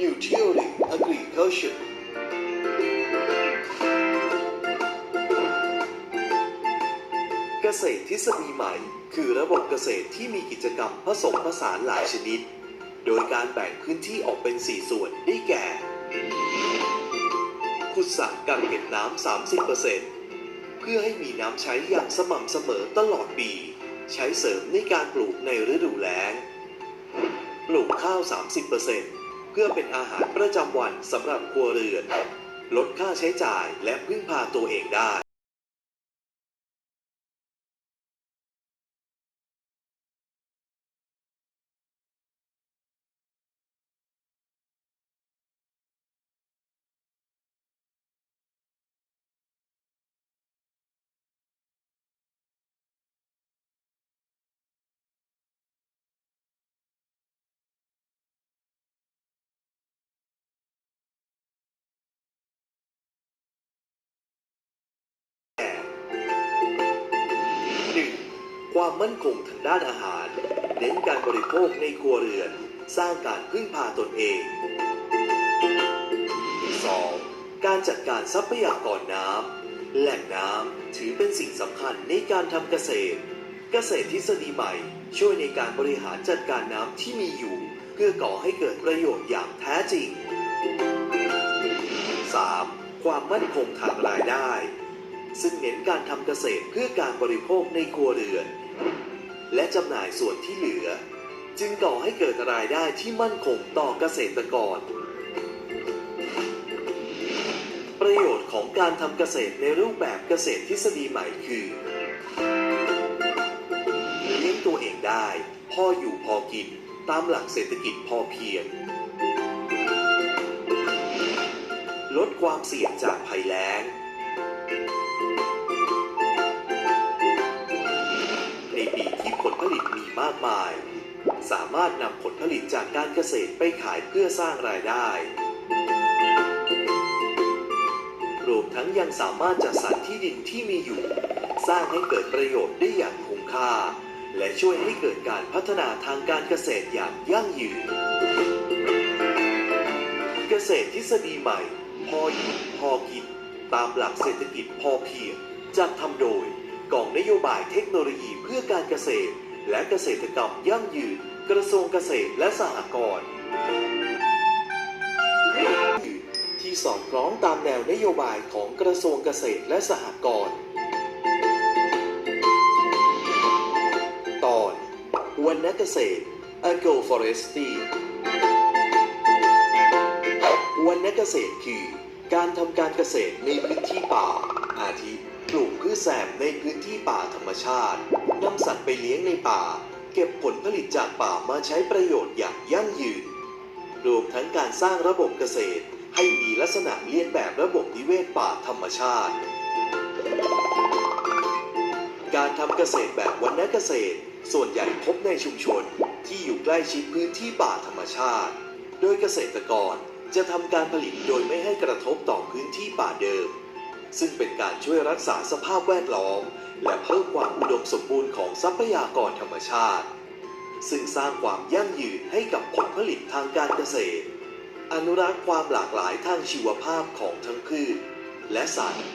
New Theory Agriculture เกษตรทฤษฎีใหม่ คือระบบเกษตรที่มีกิจกรรมผสมผสานหลายชนิด โดยการแบ่งพื้นที่ออกเป็น 4 ส่วนได้แก่ ขุดสระกักเก็บน้ำ 30%เพื่อให้มีน้ำใช้อย่างสม่ำเสมอตลอดปี ใช้เสริมในการปลูกในฤดูแล้ง ปลูกข้าว 30% พื่อเป็นอาหารประจำวันสำหรับครัวเรือน ลดค่าใช้จ่ายและพึ่งพาตัวเองได้ ความมั่นคงทางด้านอาหาร เน้นการบริโภคในครัวเรือน สร้างการพึ่งพาตนเอง 2. การจัดการทรัพยากรน้ำแหล่งน้ำถือเป็นสิ่งสำคัญในการทำเกษตร เกษตรทฤษฎีใหม่ ช่วยในการบริหารจัดการน้ำที่มีอยู่ เพื่อก่อให้เกิดประโยชน์อย่างแท้จริง 3. ความมั่นคงทางรายได้ ซึ่งเน้นการทำเกษตรเพื่อการบริโภคในครัวเรือน และจำหน่ายส่วนที่เหลือ จึงก่อให้เกิดรายได้ที่มั่นคงต่อเกษตรกร ประโยชน์ของการทำเกษตรในรูปแบบเกษตรทฤษฎีใหม่คือเลี้ยงตัวเองได้พออยู่พอกินตามหลักเศรษฐกิจพอเพียง ลดความเสี่ยงจากภัยแล้ง มากมาย สามารถนำผลผลิตจากการเกษตรไปขายเพื่อสร้างรายได้รวมทั้งยังสามารถจัดสรรที่ดินที่มีอยู่ สร้างให้เกิดประโยชน์ได้อย่างคุ้มค่า และช่วยให้เกิดการพัฒนาทางการเกษตรอย่างยั่งยืน เกษตรทฤษฎีใหม่ พออยู่พอกินตามหลักเศรษฐกิจพอเพียงจัดทำโดยกองนโยบายเทคโนโลยีเพื่อการเกษตร และเกษตรกรรมยั่งยืน กระทรวงเกษตรและสหกรณ์ที่สอดคล้องตามแนวนโยบายของกระทรวงเกษตรและสหกรณ์ตอนวันนเกษตร Agroforestry วันนเกษตรคือการทำการเกษตรในพื้นที่ป่า อาทิปลูกพืชแซมในพื้นที่ป่าธรรมชาตินำสัตว์ไปเลี้ยงในป่า เก็บผลผลิตจากป่ามาใช้ประโยชน์อย่างยั่งยืน รวมทั้งการสร้างระบบเกษตร ให้มีลักษณะเลียนแบบระบบนิเวศป่าธรรมชาติ การทำเกษตรแบบวันนเกษตร ส่วนใหญ่พบในชุมชนที่อยู่ใกล้ชิดพื้นที่ป่าธรรมชาติ โดยเกษตรกรจะทำการผลิตโดยไม่ให้กระทบต่อพื้นที่ป่าเดิม ซึ่งเป็นการช่วยรักษาสภาพแวดล้อม และเพิ่มความอุดมสมบูรณ์ของทรัพยากรธรรมชาติ ซึ่งสร้างความยั่งยืนให้กับผลผลิตทางการเกษตร อนุรักษ์ความหลากหลายทางชีวภาพของทั้งพืช และสัตว์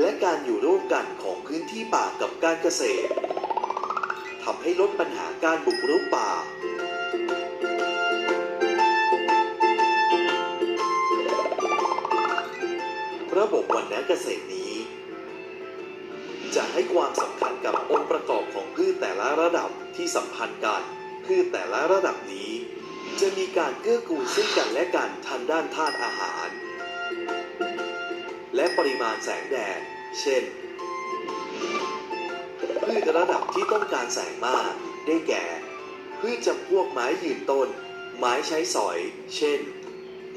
และการอยู่ร่วมกันของพื้นที่ป่ากับการเกษตรทำให้ลดปัญหาการบุกรุกป่า บบวันนเกษตรนี้ จะให้ความสำคัญกับองค์ประกอบของพืชแต่ละระดับที่สัมพันธ์กันพืชแต่ละระดับนี้ จะมีการเกื้อกูลซึ่งกันและกันทางด้านธาตุอาหาร และปริมาณแสงแดด เช่น พืชระดับที่ต้องการแสงมากได้แก่ พืชจำพวกไม้ยืนต้น ไม้ใช้สอย เช่น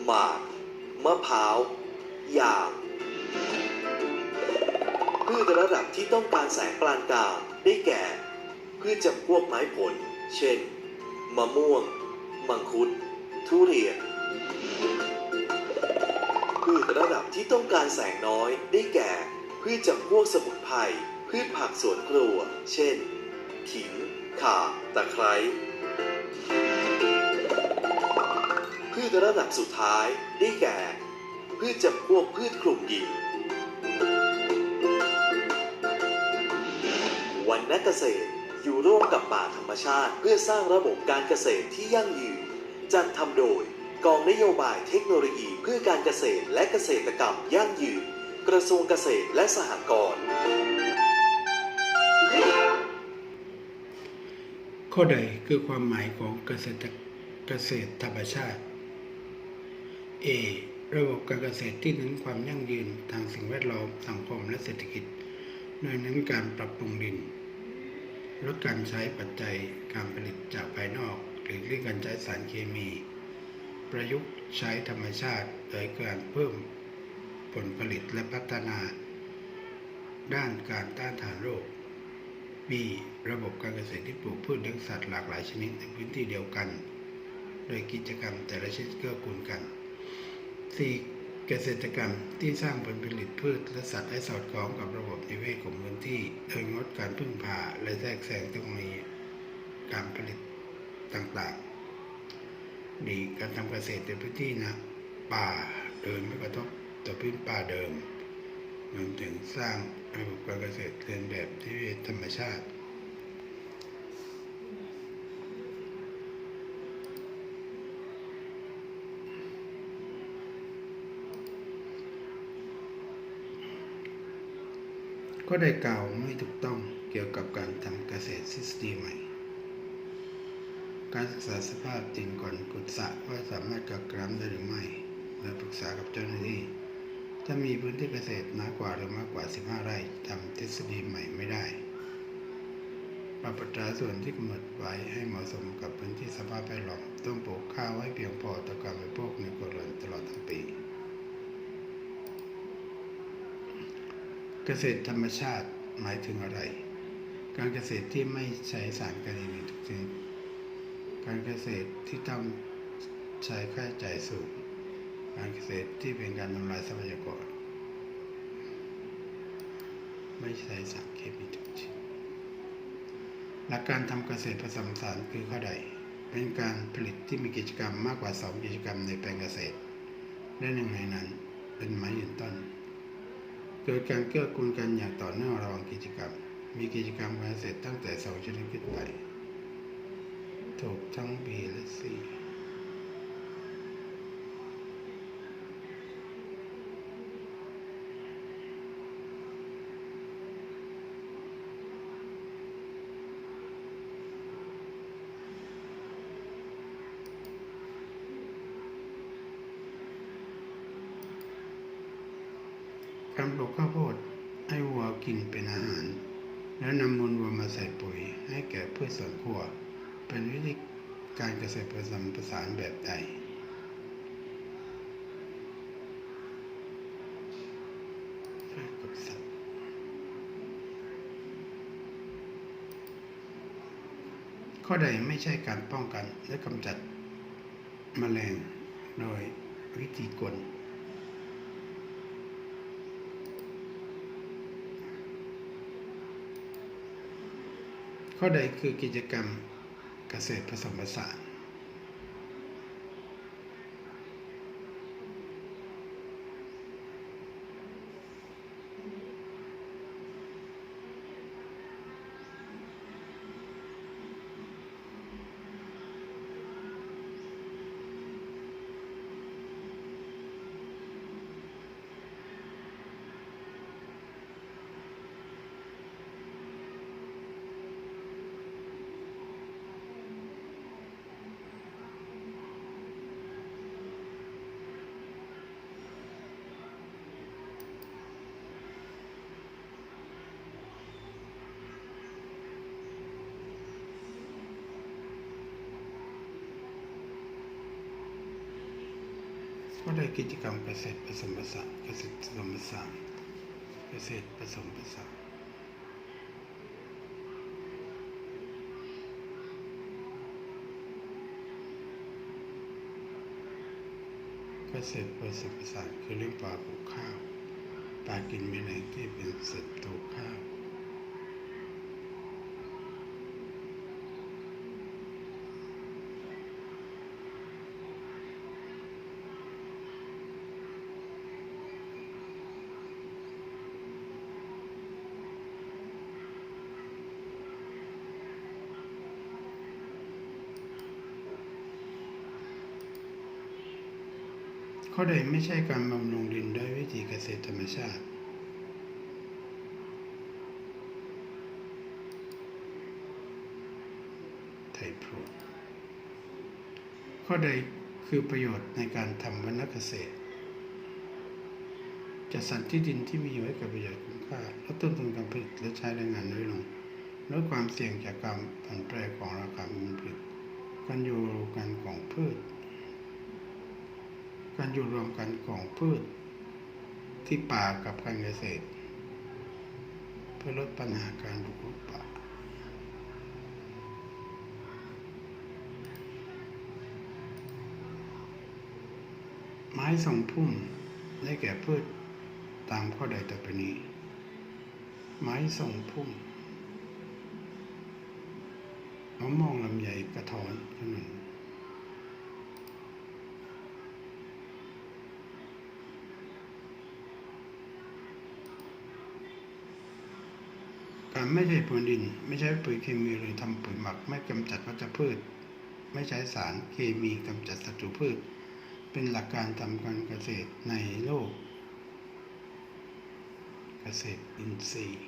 หมาก มะพร้าว ยาง พืชระดับที่ต้องการแสงปานกลางได้แก่ พืชจำพวกไม้ผล เช่น มะม่วง มังคุด ทุเรียน พืชระดับที่ต้องการแสงน้อยได้แก่ พืชจำพวกสมุนไพร พืชผักสวนครัว เช่น ขิง ข่า ตะไคร้พืชระดับสุดท้ายได้แก่ พืชจำพวกพืชคลุมดิน นนักเกษตร อยู่ร่วมกับป่าธรรมชาติ เพื่อสร้างระบบการเกษตรที่ยั่งยืน จัดทำโดย กองนโยบายเทคโนโลยีเพื่อการเกษตรและเกษตรกรรมยั่งยืน กระทรวงเกษตรและสหกรณ์ข้อใดคือความหมายของเกษตรเกษตรธรรมชาติ A ระบบการเกษตรที่เน้นความยั่งยืนทางสิ่งแวดล้อมสังคมและเศรษฐกิจ โดยเน้นการปรับปรุงดิน ลดการใช้ปัจจัยการผลิตจากภายนอก หรือเลี่ยงการใช้สารเคมี ประยุกต์ใช้ธรรมชาติโดยการเพิ่มผลผลิตและพัฒนา ด้านการต้านทานโรค B ระบบการเกษตรที่ปลูกพืชเลี้ยงสัตว์หลากหลายชนิดในพื้นที่เดียวกัน โดยกิจกรรมแต่ละชนิดเกื้อกูลกัน C เกษตรกรรมที่สร้างผลผลิตพืชและสัตว์ให้สอดคล้องกับระบบนิเวศของพื้นที่ โดยงดการพึ่งพาและแทรกแซงเทคโนโลยีการผลิตต่างๆ D การทำเกษตรในพื้นที่นะป่าโดยไม่กระทบต่อพื้นป่าเดิมรวมถึงสร้างระบบการเกษตรเรียนแบบที่ธรรมชาติ ก็ได้กล่าวไม่ถูกต้องเกี่ยวกับการทำเกษตรทฤษฎีใหม่ การศึกษาสภาพดินก่อนขุดสระว่าสามารถกักน้ำได้หรือไม่ และปรึกษากับเจ้าหน้าที่ ถ้ามีพื้นที่เกษตรน้อยกว่าหรือมากกว่า 15 ไร่ทำทฤษฎีใหม่ไม่ได้ปรับอัตราส่วนที่กำหนดไว้ให้เหมาะสมกับพื้นที่สภาพแวดล้อมต้องปลูกข้าวไว้เพียงพอต่อการบริโภคในครัวเรือนตลอดทั้งปี เกษตรธรรมชาติหมายถึงอะไร การเกษตรที่ไม่ใช้สารเคมีทุกชนิดการเกษตรที่ต้องใช้ค่าใช้จ่ายสูง การเกษตรที่เป็นการทำลายทรัพยากร ไม่ใช้สารเคมีทุกชนิดหลักการทำเกษตรผสมผสานคือข้อใด เป็นการผลิตที่มีกิจกรรมมากกว่า 2 กิจกรรมในแปลงเกษตร และหนึ่งในนั้นเป็นไม้ยืนต้น เกิดการเกื้อกูลกันอย่างต่อเนื่องระหว่างกิจกรรม มีกิจกรรมการเสร็จตั้งแต่สองชนิดขึ้นไปถูกทั้ง B และ C การปลูกข้าวโพดให้วัวกินเป็นอาหาร แล้วนำมูลวัวมาใส่ปุ๋ยให้แก่พืชสวนครัว เป็นวิธีการเกษตรผสมผสานแบบใดพืชกับสัตว์ข้อใดไม่ใช่การป้องกันและกำจัดแมลงโดยวิธีกล ข้อใดคือกิจกรรมเกษตรผสมผสาน ก็ได้กิจกรรมเกษตรผสมผสานเกษตรผสมผสานเกษตรผสมผสานเกษตรผสมผสานคือเลี้ยงปลาปลูกข้าวปลากินแมลงที่เป็นศัตรูข้าว ข้อใดไม่ใช่การบำรุงดินด้วยวิธีเกษตรธรรมชาติ ไทยพรูดข้อใดคือประโยชน์ในการทำวรรณเกษตรจัดสรรที่ดินที่มีอยู่ให้กับประโยชน์คุ้มค่าลดต้นทุนการผลิตและใช้แรงงานน้อยลงลดความเสี่ยงจากการผันแปรของราคาผลผลิตการอยู่กันของพืช การอยู่รวมกันของพืชที่ป่ากับการเกษตร เพื่อลดปัญหาการบุกรุกป่า ไม้ทรงพุ่มได้แก่พืชตามข้อใดต่อไปนี้ ไม้ทรงพุ่มมะม่วงลำไยกระท้อนขนุน การไม่ใช้ปุ๋ยดิน ไม่ใช้ปุ๋ยเคมีหรือทำปุ๋ยหมัก ไม่กำจัดวัชพืช ไม่ใช้สารเคมีกำจัดศัตรูพืช เป็นหลักการทำการเกษตรในโลก เกษตรอินทรีย์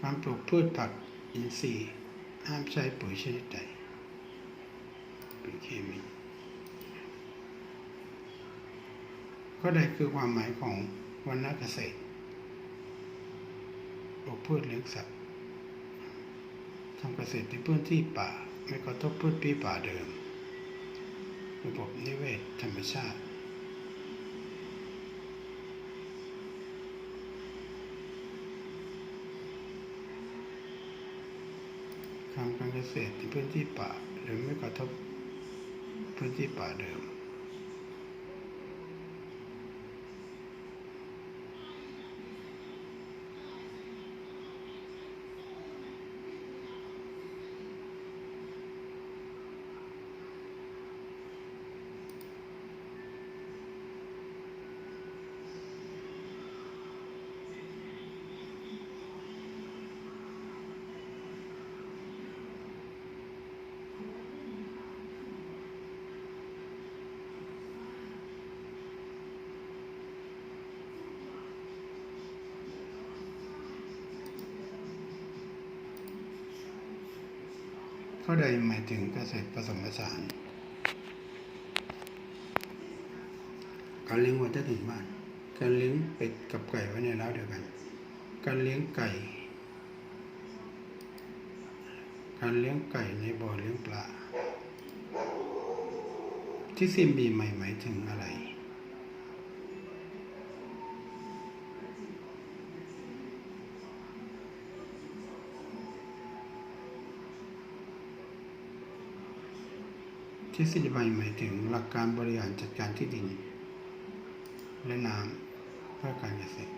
การปลูกพืชผักอินทรีย์ห้ามใช้ปุ๋ยชนิดใด ปุ๋ยเคมี ก็ใดคือความหมายของวรรณเกษตรปลูกพืชเลี้ยงสัตว์ทำเกษตรในพื้นที่ป่า ไม่กระทบพืชปีป่าเดิม ระบบนิเวศธรรมชาติทำการเกษตรในพื้นที่ป่าหรือไม่กระทบ พื้ ข้อใดหมายถึงเกษตรผสมผสานการเลี้ยงวัวใต้ถุนบ้าน การเลี้ยงเป็ดกับไก่ไว้ในเล้าเดียวกัน การเลี้ยงไก่ การเลี้ยงไก่ในบ่อเลี้ยงปลาที่ซิมบีใหม่หมายถึงอะไร ทฤษฎีใหม่หมายถึงหลักการบริหารจัดการที่ดิน และน้ำเพื่อการเกษตร